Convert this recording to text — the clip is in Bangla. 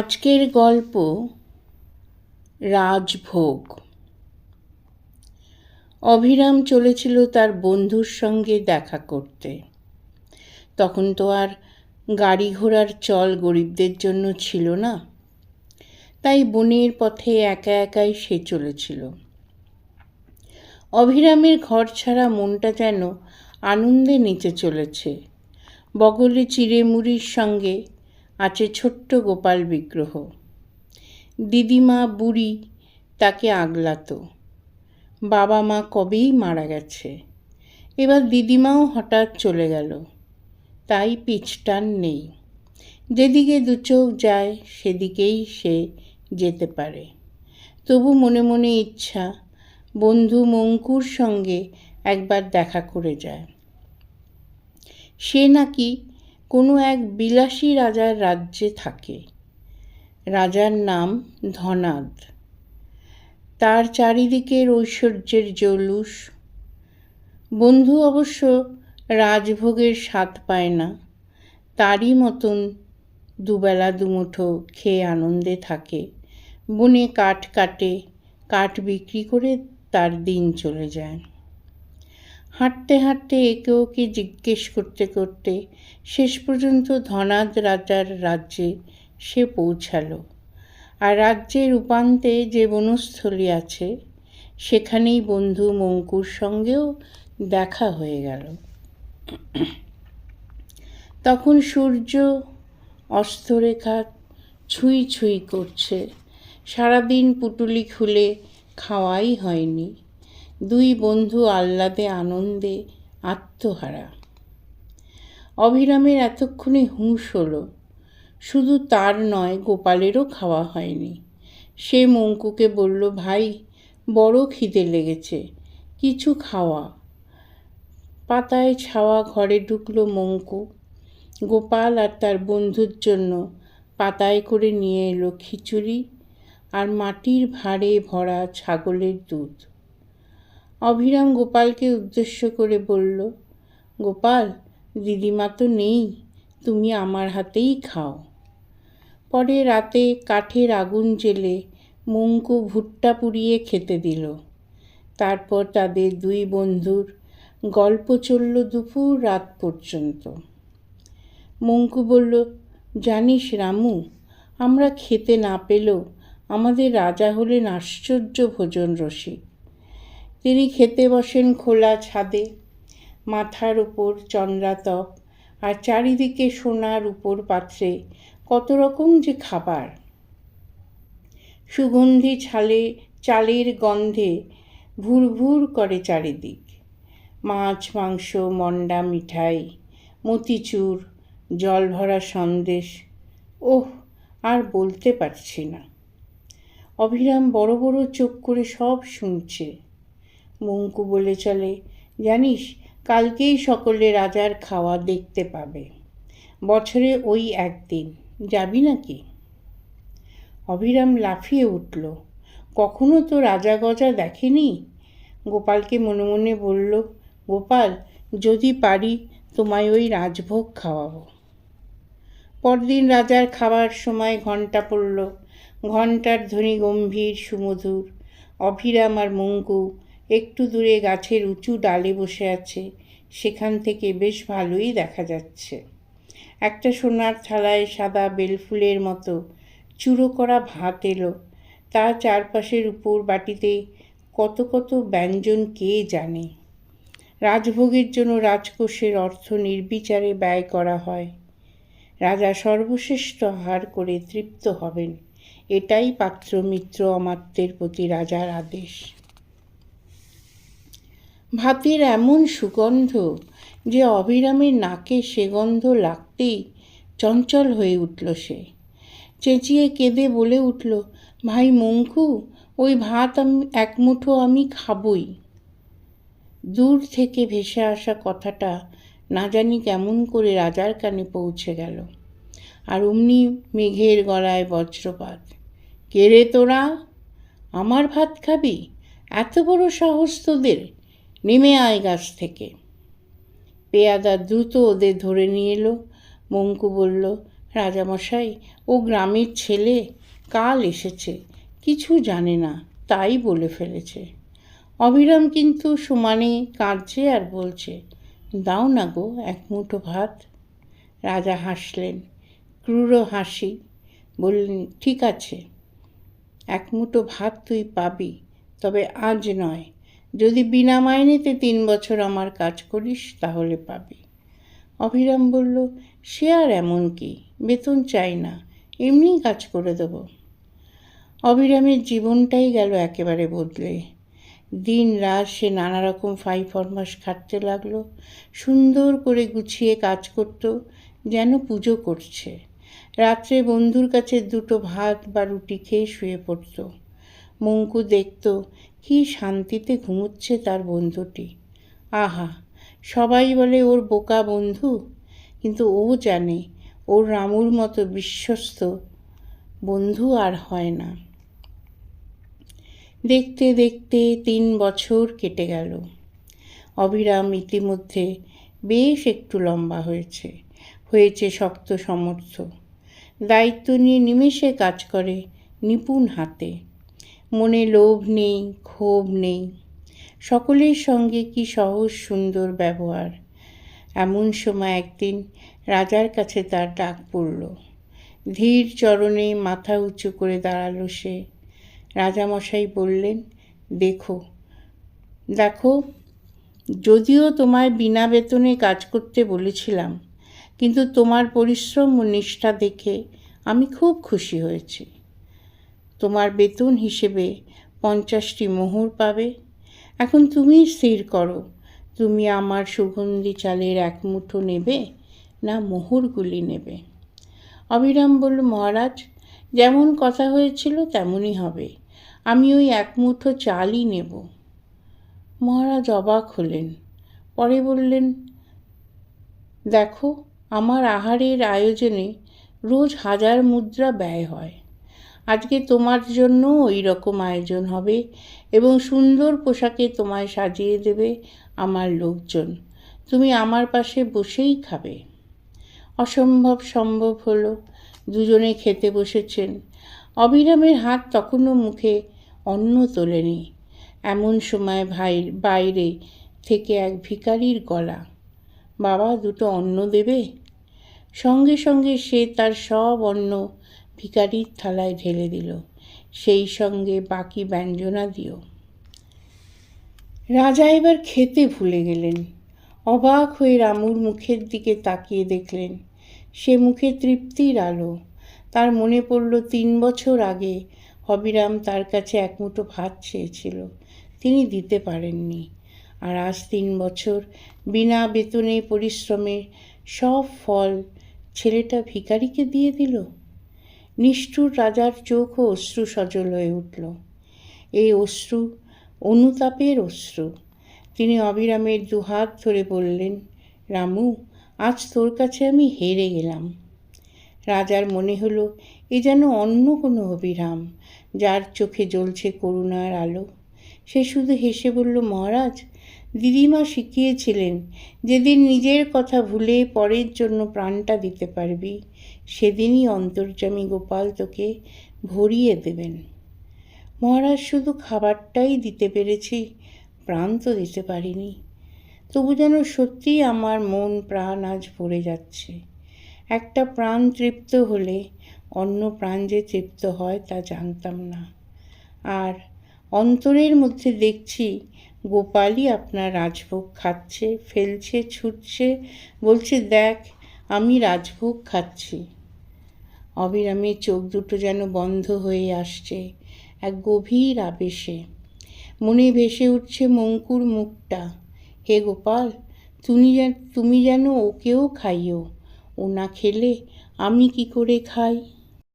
আজকের গল্প রাজভোগ। অভিরাম চলেছিল তার বন্ধুর সঙ্গে দেখা করতে। তখন তো আর গাড়ি ঘোড়ার চল গরিবদের জন্য ছিল না, তাই বনের পথে একা একাই সে চলেছিল। অভিরামের ঘর ছাড়া মনটা যেন আনন্দে নিচে চলেছে। বগলে চিড়েমুড়ির সঙ্গে আছে ছোট্ট গোপাল বিগ্রহ। দিদিমা, বুড়ি তাকে আগলাতো। বাবা মা কবেই মারা গেছে? এবার দিদিমাও হঠাৎ চলে গেল। তাই পিছটান নেই। যেদিকে দু চোখ যায়, সেদিকেই সে যেতে পারে। তবু মনে মনে ইচ্ছা, বন্ধু মঙ্কুর সঙ্গে একবার দেখা করে যায়। সে নাকি কোনো এক বিলাসী রাজার রাজ্যে থাকে। রাজার নাম ধনাদ। তার চারিদিকের ঐশ্বর্যের জলুস বন্ধু অবশ্য রাজভোগের স্বাদ পায় না। তারই মতন দুবেলা দুমুঠো খেয়ে আনন্দে থাকে। বনে কাঠ কাটে, কাঠ বিক্রি করে তার দিন চলে যায়। হাঁটতে হাঁটতে একে ওকে জিজ্ঞেস করতে করতে শেষ পর্যন্ত ধনাদ রাজার রাজ্যে সে পৌঁছালো। আর রাজ্যের উপান্তে যে বনস্থলী আছে, সেখানেই বন্ধু মঙ্কুর সঙ্গেও দেখা হয়ে গেল। তখন সূর্য অস্তরেখা ছুঁই ছুঁই করছে। সারাদিন পুটুলি খুলে খাওয়াই হয়নি। দুই বন্ধু আহ্লাদে আনন্দে আত্মহারা। অভিরামের এতক্ষণে হুঁশ হলো, শুধু তার নয়, গোপালেরও খাওয়া হয়নি। সে মঙ্কুকে বলল, ভাই, বড় খিদে লেগেছে, কিছু খাওয়া। পাতায় ছাওয়া ঘরে ঢুকলো মঙ্কু। গোপাল আর তার বন্ধুর জন্য পাতায় করে নিয়ে এলো খিচুড়ি আর মাটির ভাঁড়ে ভরা ছাগলের দুধ। অভিরাম গোপালকে উদ্দেশ্য করে বলল, গোপাল, দিদিমা তো নেই, তুমি আমার হাতেই খাও। পরে রাতে কাঠের আগুন জেলে মঙ্কু ভুট্টা পুড়িয়ে খেতে দিল। তারপর তাদের দুই বন্ধুর গল্প চলল দুপুর রাত পর্যন্ত। মঙ্কু বলল, জানিস রামু, আমরা খেতে না পেলেও আমাদের রাজা হলেন আশ্চর্য ভোজন রসিক। তিনি খেতে বসেন খোলা ছাদে, মাথার উপর চন্দ্রাতপ আর চারিদিকে সোনার উপর পাত্রে কত রকম যে খাবার। সুগন্ধি ছালে চালের গন্ধে ভুর ভুর করে চারিদিক। মাছ, মাংস, মন্ডা, মিঠাই, মতিচুর, জল ভরা সন্দেশ, ওহ, আর বলতে পারছি না। অভিরাম বড় বড় চোখ করে সব শুনছে। মঙ্কু বলে চলে, জানিস, কালকেই সকলে রাজার খাওয়া দেখতে পাবে। বছরে ওই একদিন। যাবি নাকি? অভিরাম লাফিয়ে উঠল, কখনো তো রাজা গজা দেখেনি? গোপালকে মনে মনে বলল, গোপাল, যদি পারি, তোমায় ওই রাজভোগ খাওয়াবো। পরদিন রাজার খাবার সময় ঘণ্টা পড়ল। ঘণ্টার ধ্বনি গম্ভীর, সুমধুর। অভিরাম আর মঙ্কু একটু দূরে গাছের উঁচু ডালে বসে আছে। সেখান থেকে বেশ ভালোই দেখা যাচ্ছে। একটা সোনার থালায় সাদা বেলফুলের মতো চুরো করা ভাত এলো। তার চারপাশের উপর বাটিতে কত কত ব্যঞ্জন কে জানে? রাজভোগের জন্য রাজকোষের অর্থ নির্বিচারে ব্যয় করা হয়। রাজা সর্বশ্রেষ্ঠ আহার করে তৃপ্ত হবেন। এটাই পাত্র মিত্র অমাত্যের প্রতি রাজার আদেশ। ভাতের এমন সুগন্ধ যে অবিরামের নাকে সে গন্ধ লাগতেই চঞ্চল হয়ে উঠল সে। চেঁচিয়ে কেঁদে বলে উঠল, ভাই মঙ্কু, ওই ভাত আমি, এক মুঠো আমি খাবই। দূর থেকে ভেসে আসা কথাটা না জানি কেমন করে রাজার কানে পৌঁছে গেল। আর অমনি মেঘের গলায় বজ্রপাত, কে রে তোরা? আমার ভাত খাবি? এত বড় সাহস তোদের? নেমে আয় গাছ থেকে। পেয়াদা দ্রুত ওদের ধরে নিয়ে এলো। মঙ্কু বলল, রাজামশাই, ও গ্রামের ছেলে কাল এসেছে। কিছু জানে না, তাই বলে ফেলেছে। অবিরাম কিন্তু সমানে কাঁদছে আর বলছে, দাও না গো, এক মুঠো ভাত। রাজা হাসলেন, ক্রূর হাসি। বললেন, ঠিক আছে, এক মুঠো ভাত তুই পাবি, তবে আজ নয় যদি বিনা মাইনেতে তিন বছর আমার কাজ করিস, তাহলে পাবি। অভিরাম বলল, সে আর এমন কি? বেতন চাই না, এমনিই কাজ করে দেব। অবিরামের জীবনটাই গেল একেবারে বদলে। দিন রাত সে নানা রকম ফাই ফরমাস খাটতে লাগল, সুন্দর করে গুছিয়ে কাজ করত, যেন পুজো করছে। রাত্রে বন্ধুর কাছে দুটো ভাত বা রুটি খেয়ে শুয়ে পড়ত। মঙ্কু দেখত কি শান্তিতে ঘুমোচ্ছে তার বন্ধুটি। আহা, সবাই বলে ওর বোকা বন্ধু, কিন্তু ও জানে ওর রামুর মতো বিশ্বস্ত বন্ধু আর হয় না। দেখতে দেখতে তিন বছর কেটে গেল। অবিরাম ইতিমধ্যে বেশ একটু লম্বা হয়েছে হয়েছে শক্ত সমর্থ। দায়িত্ব নিয়ে নিমেষে কাজ করে নিপুণ হাতে। মনে লোভ নেই, ক্ষোভ নেই। সকলের সঙ্গে কি সহজ সুন্দর ব্যবহার? এমন সময় একদিন রাজার কাছে তার ডাক পড়ল। ধীর চরণে মাথা উঁচু করে দাঁড়াল সে। রাজামশাই বললেন, দেখো দেখো, যদিও তোমায় বিনা বেতনে কাজ করতে বলেছিলাম, কিন্তু তোমার পরিশ্রম ও নিষ্ঠা দেখে আমি খুব খুশি হয়েছি। তোমার বেতন হিসেবে পঞ্চাশটি মোহর পাবে। এখন তুমি স্থির করো। তুমি আমার সুগন্ধি চালের এক মুঠো নেবে না মোহরগুলি নেবে। অবিরাম বলল, মহারাজ, যেমন কথা হয়েছিল তেমনই হবে। আমি ওই এক মুঠো চালই নেব। মহারাজ অবাক হলেন। পরে বললেন, দেখো, আমার আহারের আয়োজনে রোজ হাজার মুদ্রা ব্যয় হয়। আজকে তোমার জন্য ওই রকম আয়োজন হবে এবং সুন্দর পোশাকে তোমায় সাজিয়ে দেবে আমার লোকজন। তুমি আমার পাশে বসেই খাবে। অসম্ভব সম্ভব হলো। দুজনে খেতে বসেছেন। অবিরামের হাত তখনও মুখে অন্ন তোলেনি। এমন সময় ভাই বাইরে থেকে এক ভিকারির গলা, বাবা, দুটো অন্ন দেবে? সঙ্গে সঙ্গে সে তার সব অন্ন ভিকারির থালায় ঢেলে দিল। সেই সঙ্গে বাকি ব্যঞ্জনা দিও। রাজা এবার খেতে ভুলে গেলেন। অবাক হয়ে রামুর মুখের দিকে তাকিয়ে দেখলেন। সে মুখে তৃপ্তির আলো। তার মনে পড়ল, তিন বছর আগে হবিরাম তার কাছে এক মুঠো ভাত চেয়েছিল। তিনি দিতে পারেননি। আর আজ তিন বছর বিনা বেতনে পরিশ্রমের সব ফল ছেলেটা ভিকারিকে দিয়ে দিল? নিষ্ঠুর রাজার চোখও অশ্রু সজল হয়ে উঠল। এই অশ্রু অনুতাপের অশ্রু। তিনি অবিরামের দুহাত ধরে বললেন, রামু, আজ তোর কাছে আমি হেরে গেলাম। রাজার মনে হলো এ যেন অন্য কোনো অবিরাম, যার চোখে জ্বলছে করুণার আলো। সে শুধু হেসে বলল, মহারাজ, দিদিমা শিখিয়েছিলেন, যেদিন নিজের কথা ভুলে পরের জন্য প্রাণটা দিতে পারবি। সেদিনই অন্তর্যামী গোপাল তোকে ভরিয়ে দেবেন। মহারাজ শুধু খাবারটাই দিতে পেরেছি, প্রাণ তো দিতে পারিনি। তবু যেন সত্যিই আমার মন, প্রাণ আজ ভরে যাচ্ছে। একটা প্রাণ তৃপ্ত হলে অন্য প্রাণ যে তৃপ্ত হয় তা জানতাম না। আর অন্তরের মধ্যে দেখছি গোপালই আপনার রাজভোগ খাচ্ছে, ফেলছে, ছুটছে, বলছে, দেখ, আমি রাজভোগ খাচ্ছি। অবিরামের চোখ দুটো যেন বন্ধ হয়ে আসছে, এক গভীর আবেশে। মনে ভেসে উঠছে মঙ্কুর মুখটা। হে গোপাল, তুমি তুমি যেন ওকেও খাইও ও না খেলে আমি কি করে খাই?